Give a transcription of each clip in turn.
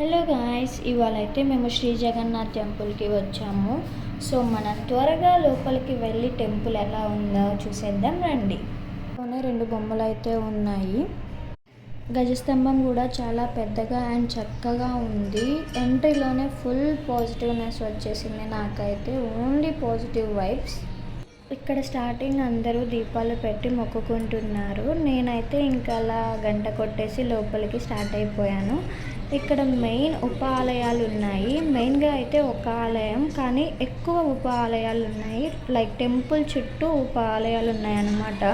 Hello guys ఇవాళ అయితే మేము శ్రీ జగన్నాథ్ టెంపుల్కి వచ్చాము. సో మనం త్వరగా లోపలికి వెళ్ళి టెంపుల్ ఎలా ఉందో చూసేద్దాం రండి. రెండు బొమ్మలు అయితే ఉన్నాయి. గజస్తంభం కూడా చాలా పెద్దగా అండ్ చక్కగా ఉంది. ఎంట్రీలోనే ఫుల్ పాజిటివ్నెస్ వచ్చేసింది నాకైతే. Only positive vibes. ఇక్కడ స్టార్టింగ్ అందరూ దీపాలు పెట్టి మొక్కుకుంటున్నారు. నేనైతే ఇంకా అలా గంట కొట్టేసి లోపలికి స్టార్ట్ అయిపోయాను. ఇక్కడ మెయిన్ ఉప ఆలయాలు ఉన్నాయి మెయిన్గా అయితే ఒక ఆలయం కానీ ఎక్కువ ఉప ఆలయాలు ఉన్నాయి. లైక్ టెంపుల్ చుట్టూ ఉప ఆలయాలు ఉన్నాయన్నమాట.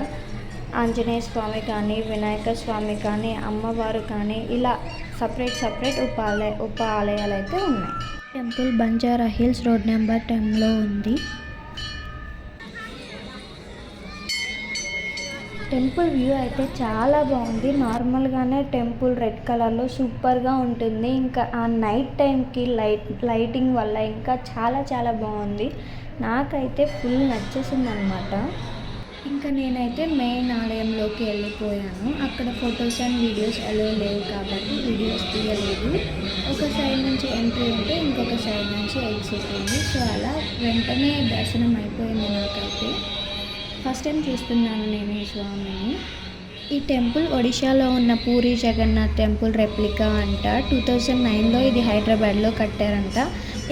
ఆంజనేయ స్వామి కానీ వినాయక స్వామి కానీ అమ్మవారు కానీ ఇలా సపరేట్ సపరేట్ ఉప ఆలయ ఉప ఆలయాలు అయితే ఉన్నాయి. Temple Banjara hills road number టెన్లో ఉంది. టెంపుల్ వ్యూ అయితే చాలా బాగుంది. నార్మల్గానే టెంపుల్ రెడ్ కలర్లో సూపర్గా ఉంటుంది. ఇంకా ఆ నైట్ టైంకి లైట్ లైటింగ్ వల్ల ఇంకా చాలా చాలా బాగుంది. నాకైతే ఫుల్ నచ్చేసింది అనమాట ఇంకా నేనైతే మెయిన్ ఆలయంలోకి వెళ్ళిపోయాను. అక్కడ ఫొటోస్ అండ్ వీడియోస్ అలో లేవు కాబట్టి వీడియోస్ తీయలేదు. ఒక సైడ్ నుంచి ఎంట్రీ ఉంటే ఇంకొక సైడ్ నుంచి ఎగ్జిట్ ఉంది. సో అలా వెంటనే దర్శనం అయిపోయింది నాకైతే. ఫస్ట్ టైం చూస్తున్నాను నేను ఈ స్వామిని. ఈ టెంపుల్ ఒడిశాలో ఉన్న పూరి జగన్నాథ్ టెంపుల్ రెప్లికా అంట. టూ థౌజండ్ నైన్లో ఇది హైదరాబాద్లో కట్టారంట.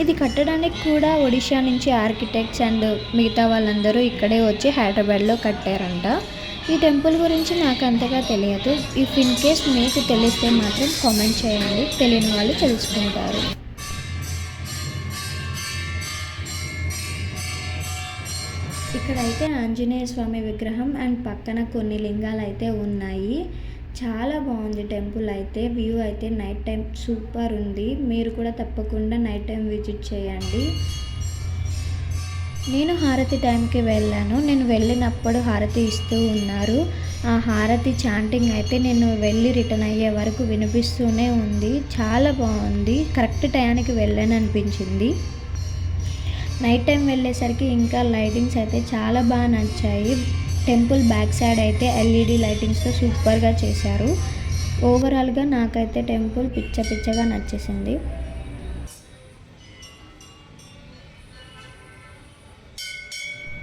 ఇది కట్టడానికి కూడా ఒడిశా నుంచి ఆర్కిటెక్ట్స్ అండ్ మిగతా వాళ్ళందరూ ఇక్కడే వచ్చి హైదరాబాద్లో కట్టారంట. ఈ టెంపుల్ గురించి నాకు అంతగా తెలియదు. ఇఫ్ ఇన్ కేస్ మీకు తెలిస్తే మాత్రం కామెంట్ చేయండి. తెలియని వాళ్ళు తెలుసుకుంటారు. ఇక్కడైతే ఆంజనేయ స్వామి విగ్రహం అండ్ పక్కన కొన్ని లింగాలు అయితే ఉన్నాయి. చాలా బాగుంది టెంపుల్ అయితే వ్యూ అయితే నైట్ టైం సూపర్ ఉంది. మీరు కూడా తప్పకుండా నైట్ టైం విజిట్ చేయండి. నేను హారతి టైంకి వెళ్ళాను. నేను వెళ్ళినప్పుడు హారతి ఇస్తూ ఉన్నారు. ఆ హారతి చాంటింగ్ అయితే నేను వెళ్ళి రిటర్న్ అయ్యే వరకు వినిపిస్తూనే ఉంది. చాలా బాగుంది. కరెక్ట్ టైంకి వెళ్ళాను అనిపించింది నైట్ టైం వెళ్ళేసరికి ఇంకా లైటింగ్స్ అయితే చాలా బాగా నచ్చాయి. టెంపుల్ బ్యాక్ సైడ్ అయితే ఎల్ఈడి లైటింగ్స్తో సూపర్గా చేశారు. ఓవరాల్గా నాకైతే టెంపుల్ పిచ్చ పిచ్చగా నచ్చేసింది.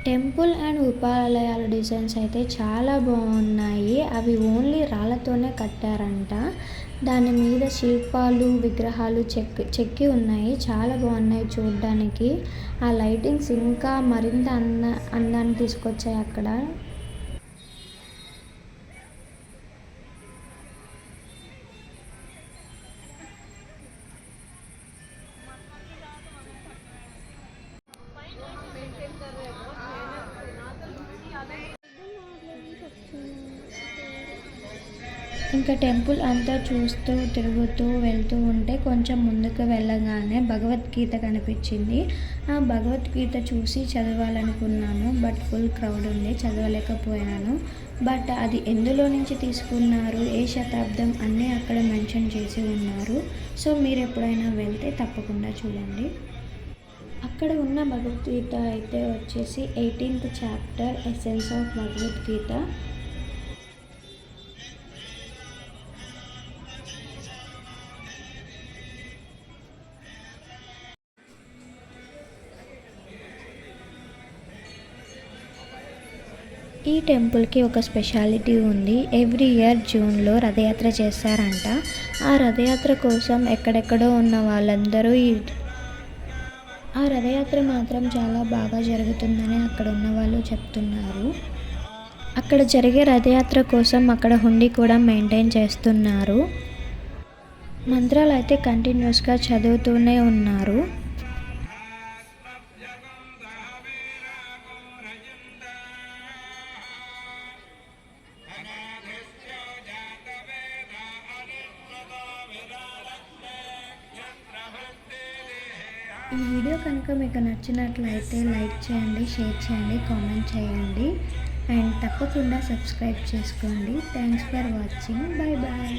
టెంపుల్ అండ్ ఉపాలయాల డిజైన్స్ అయితే చాలా బాగున్నాయి. అవి ఓన్లీ రాళ్ళతోనే కట్టారంట. దాని మీద శిల్పాలు విగ్రహాలు చెక్ చెక్కి ఉన్నాయి. చాలా బాగున్నాయి చూడడానికి. ఆ లైటింగ్స్ ఇంకా మరింత అంద అందాన్ని తీసుకొచ్చాయి అక్కడ. ఇంకా టెంపుల్ అంతా చూస్తూ తిరుగుతూ వెళ్తూ ఉంటే కొంచెం ముందుకు వెళ్ళగానే భగవద్గీత కనిపించింది. ఆ భగవద్గీత చూసి చదవాలనుకున్నాను బట్ ఫుల్ క్రౌడ్ ఉంది చదవలేకపోయాను. బట్ అది ఎందులో నుంచి తీసుకున్నారు ఏ శతాబ్దం అన్నీ అక్కడ మెన్షన్ చేసి ఉన్నారు. సో మీరు ఎప్పుడైనా వెళ్తే తప్పకుండా చూడండి. అక్కడ ఉన్న భగవద్గీత అయితే వచ్చేసి eighteenth chapter essence of Bhagavad Gita ఈ టెంపుల్కి ఒక స్పెషాలిటీ ఉంది. ఎవ్రీ ఇయర్ జూన్లో రథయాత్ర చేస్తారంట. ఆ రథయాత్ర కోసం ఎక్కడెక్కడో ఉన్న వాళ్ళందరూ ఈ ఆ రథయాత్ర మాత్రం చాలా బాగా జరుగుతుందని అక్కడ ఉన్న వాళ్ళు చెప్తున్నారు. అక్కడ జరిగే రథయాత్ర కోసం అక్కడ హుండీ కూడా మెయింటైన్ చేస్తున్నారు. మంత్రాలు అయితే కంటిన్యూస్గా చదువుతూనే ఉన్నారు. ఈ వీడియో కనుక మీకు నచ్చినట్లయితే లైక్ చేయండి షేర్ చేయండి కామెంట్ చేయండి. అండ్ తప్పకుండా సబ్స్క్రైబ్ చేసుకోండి. Thanks for watching bye bye